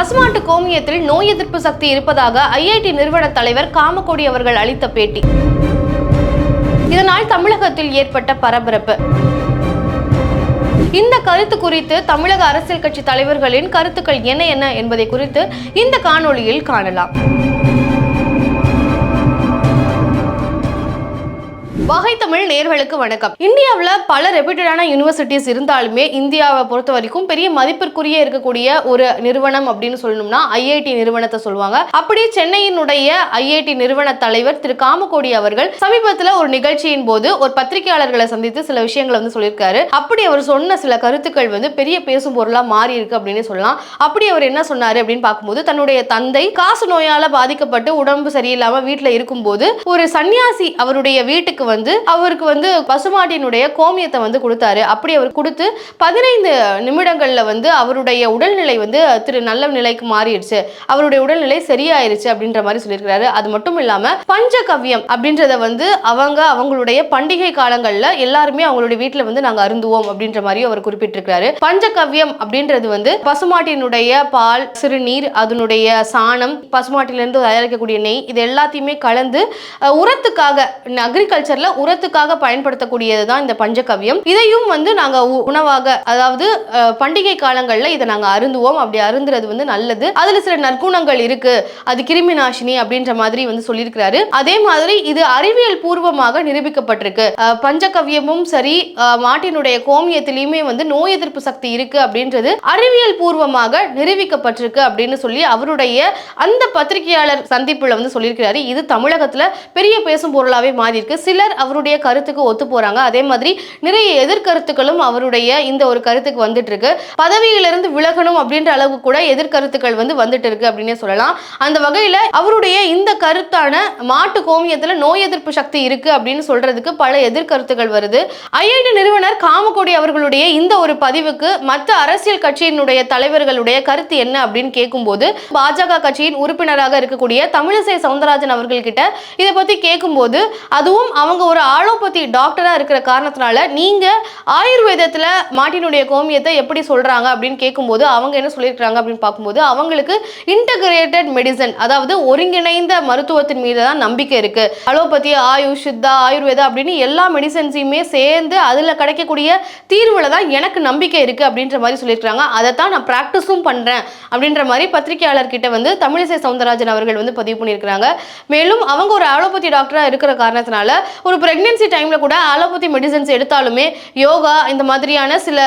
பசுமாட்டு கோமியத்தில் நோய் எதிர்ப்பு சக்தி இருப்பதாக ஐஐடி நிறுவன தலைவர் காமக்கோடி அவர்கள் அளித்த பேட்டி. இதனால் தமிழகத்தில் ஏற்பட்ட பரபரப்பு. இந்த கருத்து குறித்து தமிழக அரசியல் கட்சி தலைவர்களின் கருத்துக்கள் என்ன என்ன என்பதை குறித்து இந்த காணொளியில் காணலாம். வகை தமிழ் நேர்களுக்கு வணக்கம். இந்தியாவில் பல ரெப்யூட்டடான யூனிவர்சிட்டிஸ் இருந்தாலுமே இந்தியாவை பொறுத்த வரைக்கும் பெரிய மதிப்பிற்குரிய இருக்கக்கூடிய ஒரு நிறுவனம் அப்படின்னு சொல்லணும்னா ஐஐடி நிறுவனத்தை சொல்லுவாங்க. அப்படி சென்னையினுடைய ஐஐடி நிறுவன தலைவர் திரு காமகோடி அவர்கள் சமீபத்தில் ஒரு நிகழ்ச்சியின் போது ஒரு பத்திரிகையாளர்களை சந்தித்து சில விஷயங்களை வந்து சொல்லியிருக்காரு. அப்படி அவர் சொன்ன சில கருத்துக்கள் வந்து பெரிய பேசும் பொருளா மாறி இருக்கு அப்படின்னு சொல்லலாம். அப்படி அவர் என்ன சொன்னாரு அப்படின்னு பார்க்கும்போது தன்னுடைய தந்தை காசு நோயால பாதிக்கப்பட்டு உடம்பு சரியில்லாம வீட்டில் இருக்கும்போது ஒரு சன்னியாசி அவருடைய வீட்டுக்கு வந்து அவருக்கு வந்து பசுமாட்டினுடைய கோமியத்தை வந்து கொடுத்தாரு. அப்படி அவர் கொடுத்து பதினைந்து நிமிடங்கள்ல வந்து அவருடைய உடல்நிலை வந்து திரு நல்ல நிலைக்கு மாறிடுச்சு. அவருடைய உடல்நிலை சரியாயிருச்சு அப்படின்ற மாதிரி சொல்லியிருக்கிறாரு. அது மட்டும் இல்லாம பஞ்சகவ்யம் அப்படின்றத வந்து அவங்க அவங்களுடைய பண்டிகை காலங்கள்ல எல்லாருமே அவங்களுடைய வீட்டுல வந்து நாங்க அருந்துவோம் அப்படின்ற மாதிரி அவர் குறிப்பிட்டிருக்கிறாரு. பஞ்சகவ்யம் அப்படின்றது வந்து பசுமாட்டினுடைய பால் சிறுநீர் அதனுடைய சாணம் பசுமாட்டிலிருந்து தயாரிக்கக்கூடிய நெய் இது எல்லாத்தையுமே கலந்து உரத்துக்காக அக்ரிகல்ச்சர் அக்ரிகல்ச்சர்ல உரத்துக்காக பயன்படுத்தக்கூடியது தான் இந்த பஞ்சகவ்யம். இதையும் வந்து நாங்க உணவாக அதாவது பண்டிகை காலங்கள்ல இதை நாங்க அருந்துவோம். அப்படி அருந்துறது வந்து நல்லது. அதுல சில நற்குணங்கள் இருக்கு. அது கிருமி நாசினி அப்படின்ற மாதிரி வந்து சொல்லியிருக்கிறாரு. அதே மாதிரி இது அறிவியல் பூர்வமாக நிரூபிக்கப்பட்டிருக்கு. பஞ்சகவியமும் பஞ்சகவ்யமும் சரி மாட்டினுடைய கோமியத்திலையுமே வந்து நோய் எதிர்ப்பு சக்தி இருக்கு அப்படின்றது அறிவியல் பூர்வமாக நிரூபிக்கப்பட்டிருக்கு அப்படின்னு சொல்லி அவருடைய அந்த பத்திரிகையாளர் சந்திப்புல வந்து சொல்லியிருக்கிறாரு. இது தமிழகத்துல பெரிய பேசும் பொருளாவே மாறி இருக்கு சிலர் சிலர் அவருடைய கருத்துக்கு ஒத்து போறாங்க. அதே மாதிரி நிறைய எதிர்கருத்துக்களும் அவருடைய இந்த ஒரு கருத்துக்கு வந்துட்டு இருக்கு பதவியிலிருந்து விலகணும் அப்படின்ற அளவு கூட எதிர்கருத்துக்கள் வந்து வந்துட்டு இருக்கு அப்படின்னு சொல்லலாம். அந்த வகையில அவருடைய இந்த கருத்தான மாட்டு கோமியத்துல நோய் எதிர்ப்பு சக்தி இருக்கு அப்படின்னு சொல்றதுக்கு பல எதிர்கருத்துக்கள் வருது. ஐஐடி நிறுவனர் காமக்கோடி அவர்களுடைய இந்த ஒரு பதிவுக்கு மற்ற அரசியல் கட்சியினுடைய தலைவர்களுடைய கருத்து என்ன அப்படின்னு கேட்கும்போது பாஜக கட்சியின் உறுப்பினராக இருக்கக்கூடிய தமிழிசை சவுந்தரராஜன் அவர்கள்கிட்ட இதை பத்தி கேட்கும்போது அதுவும் அவங்க ஒரு ஆலோபதி டாக்டரா இருக்கிற காரணத்தினால நீங்க ஆயுர்வேதத்துல மாட்டினுடைய கோமியத்தை எப்படி சொல்றாங்க அப்படின்னு கேட்கும்போது அவங்க என்ன சொல்லியிருக்கிறாங்க அப்படின்னு பார்க்கும்போது அவங்களுக்கு இன்டகிரேட்டட் மெடிசன் அதாவது ஒருங்கிணைந்த மருத்துவத்தின் மீது தான் நம்பிக்கை இருக்கு. அலோபதி ஆயுஷ் சித்தா ஆயுர்வேதா அப்படின்னு எல்லா மெடிசன்ஸையுமே சேர்ந்து அதுல கிடைக்கக்கூடிய தீர்வுல தான் எனக்கு நம்பிக்கை இருக்கு அப்படின்ற மாதிரி சொல்லியிருக்காங்க அதை தான் நான் ப்ராக்டிஸும் பண்றேன் அப்படின்ற மாதிரி பத்திரிகையாளர் கிட்ட வந்து தமிழிசை சவுந்தரராஜன் அவர்கள் வந்து பதிவு பண்ணியிருக்கிறாங்க. மேலும் அவங்க ஒரு அலோபதி டாக்டரா இருக்கிற காரணத்தினால ஒரு பிரெக்னன்சி டைம்ல கூட அலோபதி மெடிசன்ஸ் எடுத்தாலுமே யோகா இந்த மாதிரியான சில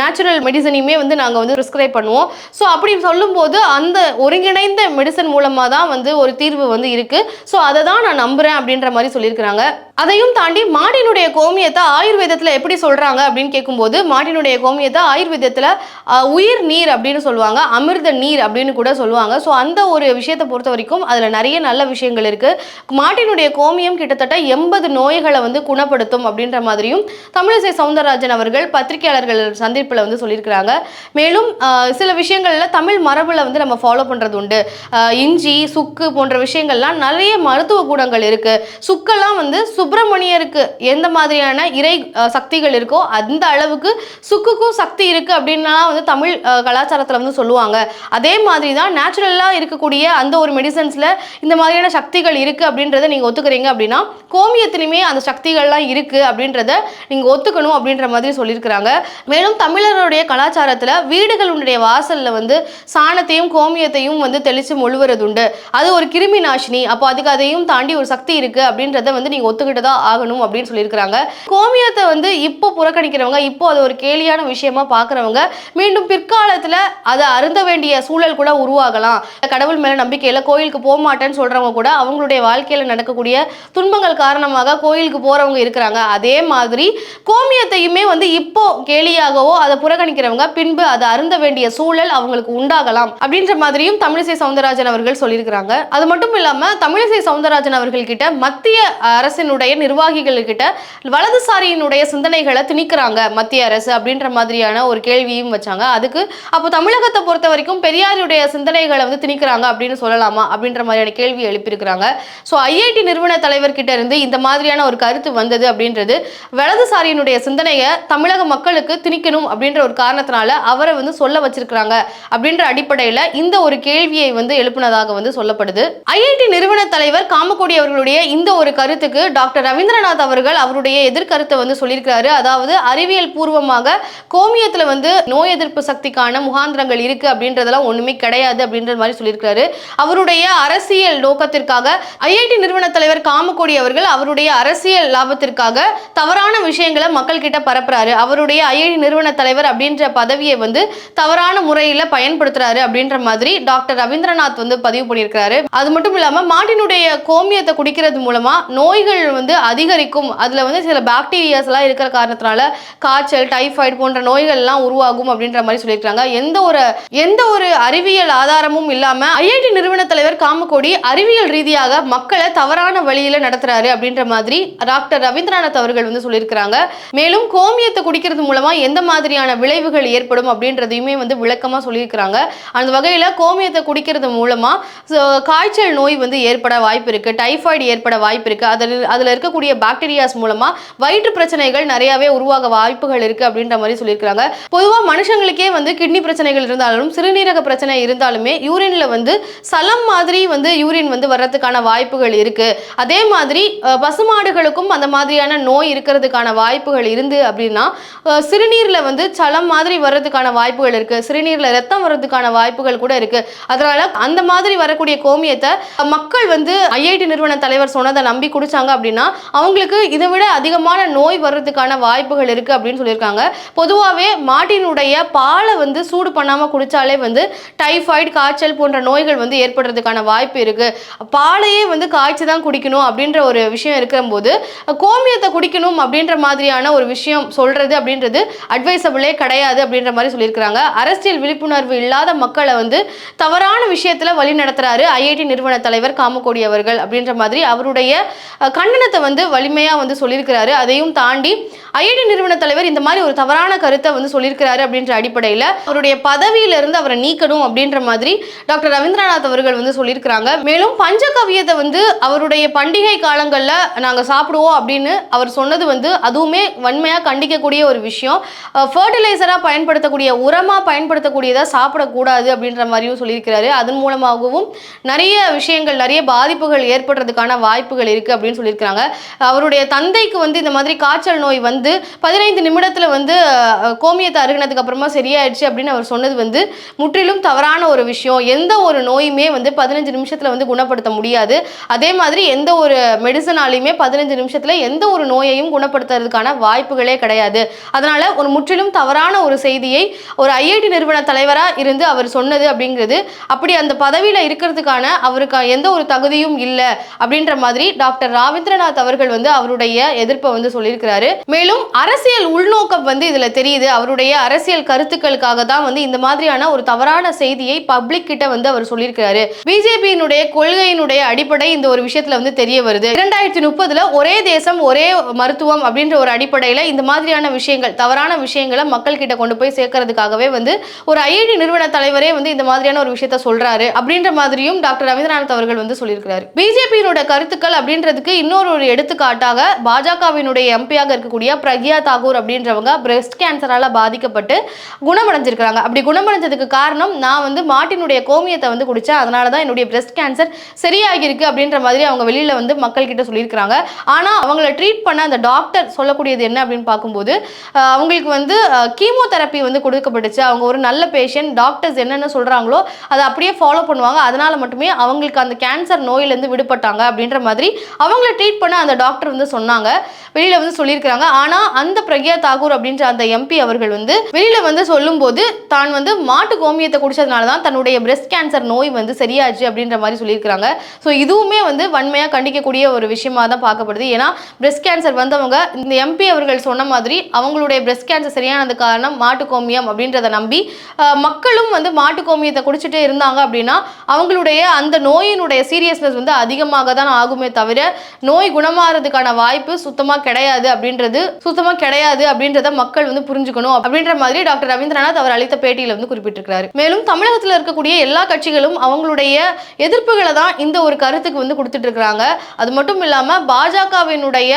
நேச்சுரல் மெடிசனையுமே வந்து நாங்கள் வந்து ப்ரிஸ்கிரைப் பண்ணுவோம். ஸோ அப்படி சொல்லும்போது அந்த ஒருங்கிணைந்த மெடிசன் மூலமாக தான் வந்து ஒரு தீர்வு வந்து இருக்கு. ஸோ அதை தான் நான் நம்புறேன் அப்படின்ற மாதிரி சொல்லியிருக்கிறாங்க. அதையும் தாண்டி மாட்டினுடைய கோமியத்தை ஆயுர்வேதத்தில் எப்படி சொல்றாங்க அப்படின்னு கேட்கும்போது மாட்டினுடைய கோமியத்தை ஆயுர்வேதத்தில் உயிர் நீர் அப்படின்னு சொல்லுவாங்க அமிர்த நீர் அப்படின்னு கூட சொல்லுவாங்க. ஸோ அந்த ஒரு விஷயத்தை பொறுத்த வரைக்கும் அதில் நிறைய நல்ல விஷயங்கள் இருக்கு. மாட்டினுடைய கோமியம் கிட்டத்தட்ட எண்பது நோய்களை வந்து குணப்படுத்தும் அப்படின்ற மாதிரியும் தமிழிசை சவுந்தரராஜன் அவர்கள் பத்திரிகையாளர்கள் சந்திப்பில் வந்து சொல்லியிருக்கிறாங்க. மேலும் சில விஷயங்களில் தமிழ் மரபில் வந்து நம்ம ஃபாலோ பண்ணுறது உண்டு. இஞ்சி சுக்கு போன்ற விஷயங்கள்லாம் நிறைய மருத்துவ கூடங்கள் இருக்குது சுக்கெல்லாம் வந்து சுப்பிரமணியருக்கு எந்த மாதிரியான இறை சக்திகள் இருக்கோ அந்த அளவுக்கு சுக்குக்கும் சக்தி இருக்கு அப்படின்னா வந்து தமிழ் கலாச்சாரத்தில் வந்து சொல்லுவாங்க. அதே மாதிரி தான் நேச்சுரலாக இருக்கக்கூடிய அந்த ஒரு மெடிசன்ஸில் இந்த மாதிரியான சக்திகள் இருக்குது அப்படின்றத நீங்கள் ஒத்துக்கிறீங்க அப்படின்னா கோமியத்திலுமே அந்த சக்திகள்லாம் இருக்கு அப்படின்றத நீங்க ஒத்துக்கணும் அப்படின்ற மாதிரி சொல்லியிருக்கிறாங்க. மேலும் தமிழருடைய கலாச்சாரத்துல வீடுகளுடைய வாசல்ல வந்து சாணத்தையும் கோமியத்தையும் வந்து தெளிச்சு மொழுவுறது உண்டு அது ஒரு கிருமி நாசினி. அப்போ அதுக்கு அதையும் தாண்டி ஒரு சக்தி இருக்கு அப்படின்றத வந்து நீங்க ஒத்துக்கிட்டு தான் ஆகணும் அப்படின்னு சொல்லியிருக்கிறாங்க. கோமியத்தை வந்து இப்போ புறக்கணிக்கிறவங்க இப்போ அது ஒரு கேலியான விஷயமா பார்க்குறவங்க மீண்டும் பிற்காலத்துல அதை அருந்த வேண்டிய சூழல் கூட உருவாகலாம். கடவுள் மேல நம்பிக்கையில கோயிலுக்கு போக மாட்டேன்னு சொல்றவங்க கூட அவங்களுடைய வாழ்க்கையில நடக்கக்கூடிய துன்பங்கள் காரணமாக கோயிலுக்கு போறவங்க இருக்கிறாங்க. அதே மாதிரி கோமியத்தையுமே வந்து இப்போ கேலியாகவோ அதை புறக்கணிக்கிறவங்க பின்பு அதை அருந்த வேண்டிய சூழல் அவங்களுக்கு உண்டாகலாம் அப்படின்ற மாதிரியும் தமிழிசை சவுந்தரராஜன் அவர்கள் சொல்லியிருக்கிறாங்க. அது மட்டும் இல்லாம தமிழிசை சவுந்தரராஜன் அவர்கள் கிட்ட மத்திய அரசினுடைய நிர்வாகிகள் கிட்ட வலதுசாரியினுடைய சிந்தனைகளை திணிக்கிறாங்க மத்திய அரசு அப்படின்ற மாதிரியான ஒரு கேள்வியும் வச்சாங்க. அதுக்கு அப்போ தமிழகத்தை பொறுத்த வரைக்கும் பெரியாருடைய சிந்தனைகளை வந்து திணிக்கிறாங்க அப்படின்னு சொல்லலாமா அப்படின்ற மாதிரியான கேள்வி எழுப்பியிருக்கிறாங்க. ஸோ ஐஐடி நிறுவன தலைவர் கிட்ட இருந்து இந்த மாதிரியான ஒரு கருத்து வந்தது அப்படின்றது வலதுசாரியினுடைய சிந்தனையை தமிழக மக்களுக்கு திணிக்கணும் அப்படின்ற ஒரு காரணத்தினால அவரை வந்து சொல்ல வச்சிருக்கிறாங்க அப்படின்ற அடிப்படையில் இந்த ஒரு கேள்வியை வந்து எழுப்பினதாக வந்து சொல்லப்படுது. ஐஐடி நிறுவன தலைவர் காமக்கோடி அவர்களுடைய இந்த ஒரு கருத்துக்கு டாக்டர் ரவீந்திரநாத் அவர்கள் அவருடைய எதிர்கருத்தை வந்து சொல்லியிருக்கிறாரு. அதாவது அறிவியல் பூர்வமாக கோமியத்துல வந்து நோய் எதிர்ப்பு சக்திக்கான முகாந்திரங்கள் இருக்கு அப்படின்றதெல்லாம் ஒண்ணுமே கிடையாது அப்படின்ற மாதிரி சொல்லியிருக்கிறாரு. அவருடைய அரசியல் நோக்கத்திற்காக ஐஐடி நிறுவன தலைவர் காமக்கோடி அவர்கள் அவருடைய அரசியல் லாபத்திற்காக தவறான விஷயங்களை மக்கள் கிட்ட பரப்புறாரு. அவருடைய ஐஐடி நிறுவன தலைவர் அப்படின்ற பதவியை வந்து தவறான முறையில பயன்படுத்துறாரு அப்படின்ற மாதிரி டாக்டர் ரவீந்திரநாத் வந்து பதிவு பண்ணியிருக்கிறாரு. அது மட்டும் இல்லாம மாட்டினுடைய கோமியத்தை குடிக்கிறது மூலமா நோய்கள் வந்து அதிகரிக்கும். அதுல வந்து சில பாக்டீரியாஸ் எல்லாம் இருக்கிற காரணத்தினால காய்ச்சல் டைஃபாய்டு போன்ற நோய்கள் எல்லாம் உருவாகும் அப்படின்ற மாதிரி சொல்லியிருக்காங்க எந்த ஒரு எந்த ஒரு அறிவியல் ஆதாரமும் இல்லாம ஐஐடி நிறுவன தலைவர் காமக்கோடி அறிவியல் ரீதியாக மக்களை தவறான வழியில நடத்துறாரு அப்படின்ற மாதிரி டாக்டர் ரவீந்திரநாத் அவர்கள் வந்து சொல்லியிருக்கிறாங்க. மேலும் கோமியத்தை குடிக்கிறது மூலமா எந்த மாதிரியான விளைவுகள் ஏற்படும் அப்படின்றதையுமே வந்து விளக்கமா சொல்லியிருக்கிறாங்க. அந்த வகையில கோமியத்தை குடிக்கிறது மூலமா காய்ச்சல் நோய் வந்து ஏற்பட வாய்ப்பு இருக்கு டைஃபாய்டு ஏற்பட வாய்ப்பு இருக்கு. அதில் அதுல இருக்கக்கூடிய பாக்டீரியாஸ் மூலமா வயிற்று பிரச்சனைகள் நிறையவே உருவாக வாய்ப்புகள் இருக்கு அப்படின்ற மாதிரி சொல்லியிருக்கிறாங்க. பொதுவா மனுஷங்களுக்கே வந்து கிட்னி பிரச்சனைகள் இருந்தாலும் சிறுநீரக பிரச்சனை இருந்தாலுமே யூரின்ல வந்து சலம் மாதிரி வந்து யூரின் வந்து வர்றதுக்கான வாய்ப்புகள் இருக்கு. அதே மாதிரி பசுமா மாடுகளுக்கும் அந்த மாதிரியான நோய் இருக்கிறதுக்கான வாய்ப்புகள் இருந்து அப்படின்னா சிறுநீரில் வந்து சலம் மாதிரி வர்றதுக்கான வாய்ப்புகள் இருக்கு. சிறுநீரில் ரத்தம் வர்றதுக்கான வாய்ப்புகள் கூட இருக்கு. அதனால அந்த மாதிரி வரக்கூடிய கோமியத்தை மக்கள் வந்து ஐஐடி நிறுவன தலைவர் சொன்னதை நம்பி குடிச்சாங்க அப்படின்னா அவங்களுக்கு இதை விட அதிகமான நோய் வர்றதுக்கான வாய்ப்புகள் இருக்கு அப்படின்னு சொல்லியிருக்காங்க. பொதுவாகவே மாட்டினுடைய பாலை வந்து சூடு பண்ணாமல் குடிச்சாலே வந்து டைஃபாய்டு காய்ச்சல் போன்ற நோய்கள் வந்து ஏற்படுறதுக்கான வாய்ப்பு இருக்கு. பாலையே வந்து காய்ச்சி தான் குடிக்கணும் அப்படின்ற ஒரு விஷயம் இருக்கிறபோது கோமியத்தை குடிக்கணும் அப்படின்ற மாதிரியான ஒரு விஷயம் சொல்றது அப்படின்றது அட்வைசபிளே கிடையாது அப்படின்ற மாதிரி சொல்லியிருக்கிறாங்க. அரசியல் விழிப்புணர்வு இல்லாத மக்களை வந்து தவறான விஷயத்துல வழி நடத்துறாரு ஐஐடி நிறுவன தலைவர் காமக்கோடி அவர்கள் அப்படின்ற மாதிரி அவருடைய கண்டனத்தை வந்து வலிமையா வந்து சொல்லியிருக்கிறாரு. அதையும் தாண்டி ஐஐடி நிறுவன தலைவர் இந்த மாதிரி ஒரு தவறான கருத்தை வந்து சொல்லியிருக்கிறாரு அப்படின்ற அடிப்படையில் அவருடைய பதவியில இருந்து அவரை நீக்கணும் அப்படின்ற மாதிரி டாக்டர் ரவீந்திரநாத் அவர்கள் வந்து சொல்லியிருக்கிறாங்க. மேலும் பஞ்சகவியத்தை வந்து அவருடைய பண்டிகை காலங்களில் நாங்கள் நாங்கள் சாப்பிடுவோம் அப்படின்னு அவர் சொன்னது வந்து அதுவுமே வன்மையாக கண்டிக்கக்கூடிய ஒரு விஷயம். ஃபர்டிலைசராக பயன்படுத்தக்கூடிய உரமாக பயன்படுத்தக்கூடியதை சாப்பிடக்கூடாது அப்படின்ற மாதிரியும் சொல்லியிருக்கிறாரு. அதன் மூலமாகவும் நிறைய விஷயங்கள் நிறைய பாதிப்புகள் ஏற்படுறதுக்கான வாய்ப்புகள் இருக்குது அப்படின்னு சொல்லியிருக்கிறாங்க. அவருடைய தந்தைக்கு வந்து இந்த மாதிரி காய்ச்சல் நோய் வந்து பதினைந்து நிமிடத்தில் வந்து கோமியத்தை அருகினதுக்கு அப்புறமா சரியாயிடுச்சு அப்படின்னு அவர் சொன்னது வந்து முற்றிலும் தவறான ஒரு விஷயம். எந்த ஒரு நோயுமே வந்து பதினஞ்சு நிமிஷத்தில் வந்து குணப்படுத்த முடியாது. அதே மாதிரி எந்த ஒரு மெடிசனாலையுமே பதினஞ்சு நிமிஷத்தில் எந்த ஒரு நோயையும் குணப்படுத்துறதுக்கான வாய்ப்புகளே கிடையாது. அதனால ஒரு முற்றிலும் தவறான ஒரு செய்தியை ஒரு ஐஐடி நிறுவன தலைவராக இருந்து அவர் சொன்னது அப்படிங்கிறது அப்படி அந்த பதவியில் இருக்கிறதுக்கான அவருக்கு எந்த ஒரு தகுதியும் இல்லை அப்படின்ற மாதிரி டாக்டர் ராவிந்திரநாத் அவர்கள் வந்து அவருடைய எதிர்ப்பை வந்து சொல்லியிருக்கிறாரு. மேலும் அரசியல் உள்நோக்கம் வந்து இதுல தெரியுது. அவருடைய அரசியல் கருத்துக்களுக்காக தான் வந்து இந்த மாதிரியான ஒரு தவறான செய்தியை பப்ளிக் கிட்ட வந்து அவர் சொல்லியிருக்கிறாரு. பிஜேபியினுடைய கொள்கையினுடைய அடிப்படை இந்த ஒரு விஷயத்துல வந்து தெரிய வருது. இரண்டாயிரத்தி முப்பதுல ஒரே தேசம் ஒரே மருத்துவம் அப்படின்ற ஒரு அடிப்படையில் இந்த மாதிரியான விஷயங்கள் தவறான விஷயங்களை மக்கள்கிட்ட கொண்டு போய் சேர்க்கறதுக்காகவே வந்து ஒரு ஐஐடி நிறுவன தலைவரே வந்து இந்த மாதிரியான ஒரு விஷயத்த சொல்றாரு அப்படின்ற மாதிரியும் டாக்டர் ரவீந்திரநாத் அவர்கள் வந்து சொல்லியிருக்கிறாரு. பிஜேபியினோட கருத்துக்கள் அப்படின்றதுக்கு இன்னொரு ஒரு எடுத்துக்காட்டாக பாஜகவினுடைய எம்பியாக இருக்கக்கூடிய பிரக்யா தாகூர் அப்படின்றவங்க பிரஸ்ட் கேன்சரால பாதிக்கப்பட்டு குணமடைஞ்சிருக்கிறாங்க. அப்படி குணமடைஞ்சதுக்கு காரணம் நான் வந்து மாட்டினுடைய கோமியத்தை வந்து குடிச்சேன் அதனால தான் என்னுடைய பிரஸ்ட் கேன்சர் சரியாகிருக்கு அப்படின்ற மாதிரி அவங்க வெளியில வந்து மக்கள் கிட்ட சொல்லியிருக்கிறாங்க. ஆனால் அவங்கள ட்ரீட் பண்ண அந்த டாக்டர் சொல்லக்கூடியது என்ன அப்படின்னு பார்க்கும்போது அவங்களுக்கு வந்து கீமோதெரப்பி வந்து கொடுக்கப்பட்டுச்சு. அவங்க ஒரு நல்ல பேஷண்ட் டாக்டர்ஸ் என்னென்ன சொல்றாங்களோ அதை அப்படியே ஃபாலோ பண்ணுவாங்க. அதனால மட்டுமே அவங்களுக்கு அந்த கேன்சர் நோயிலேருந்து விடுபட்டாங்க அப்படின்ற மாதிரி அவங்கள ட்ரீட் பண்ண அந்த டாக்டர் வந்து சொன்னாங்க. வெளியில் வந்து சொல்லியிருக்கிறாங்க. ஆனால் அந்த பிரக்யா தாகூர் அப்படின்ற அந்த எம்பி அவர்கள் வந்து வெளியில் வந்து சொல்லும்போது தான் வந்து மாட்டு கோமியத்தை குடிச்சதுனால தான் தன்னுடைய பிரெஸ்ட் கேன்சர் நோய் வந்து சரியாச்சு அப்படின்ற மாதிரி சொல்லியிருக்கிறாங்க. ஸோ இதுவுமே வந்து வன்மையாக கண்டிக்கக்கூடிய ஒரு விஷயமா தான் பார்க்கப்படுது. ஏன்னா பிரஸ்ட் கேன்சர் வந்தவங்க இந்த எம்பி அவர்கள் சொன்ன மாதிரி அவங்களுடைய பிரஸ்ட் கேன்சர் சரியானது காரணம் மாட்டுக்கோமியம் அப்படின்றத நம்பி மக்களும் வந்து மாட்டு கோமியத்தை குடிச்சிட்டே இருந்தாங்க அப்படின்னா அவங்களுடைய அந்த நோயினுடைய சீரியஸ்னஸ் வந்து அதிகமாக தான் ஆகுமே தவிர நோய் குணமாறதுக்கான வாய்ப்பு சுத்தமாக கிடையாது அப்படின்றது சுத்தமாக கிடையாது அப்படின்றத மக்கள் வந்து புரிஞ்சுக்கணும் அப்படின்ற மாதிரி டாக்டர் ரவீந்திரநாத் அவர் அளித்த பேட்டியில் வந்து குறிப்பிட்டிருக்கிறாரு. மேலும் தமிழகத்தில் இருக்கக்கூடிய எல்லா கட்சிகளும் அவங்களுடைய எதிர்ப்புகளை தான் இந்த ஒரு கருத்துக்கு வந்து கொடுத்துட்டு இருக்கிறாங்க. அது மட்டும் இல்லாமல் பாஜகவினுடைய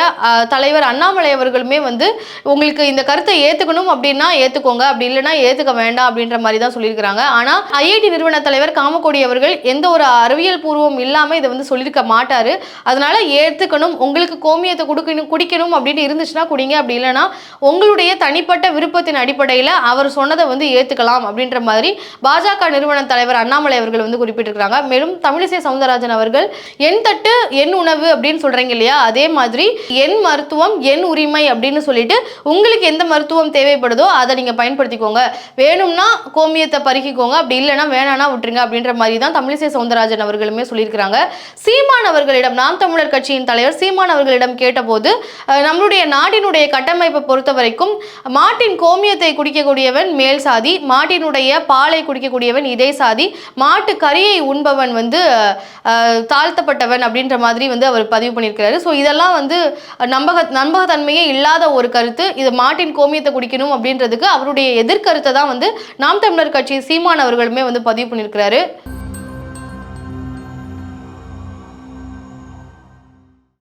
தலைவர் அண்ணாமலை அவர்களுமே வந்து உங்களுக்கு இந்த கருத்தை ஏத்துக்கணும் அப்படின்னா ஏத்துக்கோங்க அப்படி இல்லைன்னா ஏத்துக்க வேண்டாம் அப்படின்ற மாதிரி தான் சொல்லியிருக்கிறாங்க. ஆனா ஐஐடி நிறுவன தலைவர் காமக்கோடி அவர்கள் எந்த ஒரு அறிவியல் பூர்வம் இல்லாம இதை வந்து சொல்லியிருக்க மாட்டாரு. அதனால ஏத்துக்கணும் உங்களுக்கு கோமியத்தை கொடுக்கணும் குடிக்கணும் அப்படின்னு இருந்துச்சுன்னா குடிங்க அப்படி இல்லைன்னா உங்களுடைய தனிப்பட்ட விருப்பத்தின் அடிப்படையில் அவர் சொன்னதை வந்து ஏத்துக்கலாம் அப்படின்ற மாதிரி பாஜக நிறுவன தலைவர் அண்ணாமலை அவர்கள் வந்து குறிப்பிட்டிருக்கிறாங்க. மேலும் தமிழிசை சவுந்தரராஜன் அவர்கள் என் தட்டு என் உணவு அப்படின்னு சொல்றீங்க இல்லையா? அதே மாதிரி என் மருத்துவம் என் உரிமை அப்படின்னு சொல்லிட்டு உங்களுக்கு எந்த மருத்துவம் தேவைப்படுதோ அதை நீங்க பயன்படுத்திக்கோங்க. வேணும்னா கோமியத்தை பருகிக்கோங்க. அப்படி இல்லைன்னா வேணானா விட்டுருங்க அப்படின்ற மாதிரி தான் தமிழிசை சவுந்தரராஜன் அவர்களுமே சொல்லியிருக்கிறாங்க. சீமான் அவர்களிடம் நாம் தமிழர் கட்சியின் தலைவர் சீமான் அவர்களிடம் கேட்டபோது நம்மளுடைய நாட்டினுடைய கட்டமைப்பை பொறுத்த வரைக்கும் மாட்டின் கோமியத்தை குடிக்கக்கூடியவன் மேல் சாதி மாட்டினுடைய பாலை குடிக்கக்கூடியவன் இதே சாதி மாட்டு கரியை உண்பவன் வந்து தாழ்த்தப்பட்டவன் அப்படின்ற மாதிரி வந்து அவர் பதிவு பண்ணியிருக்கிறாரு. ஸோ இதெல்லாம் வந்து நம்பக நம்பகத்தன்மையே இல்லாத ஒரு கருத்து. இது மாட்டின் கோமியத்தை குடிக்கணும் அப்படின்றதுக்கு அவருடைய எதிர்கருத்தை தான் வந்து நாம் தமிழர் கட்சி சீமான் அவர்களுமே வந்து பதிவு பண்ணியிருக்கிறாரு.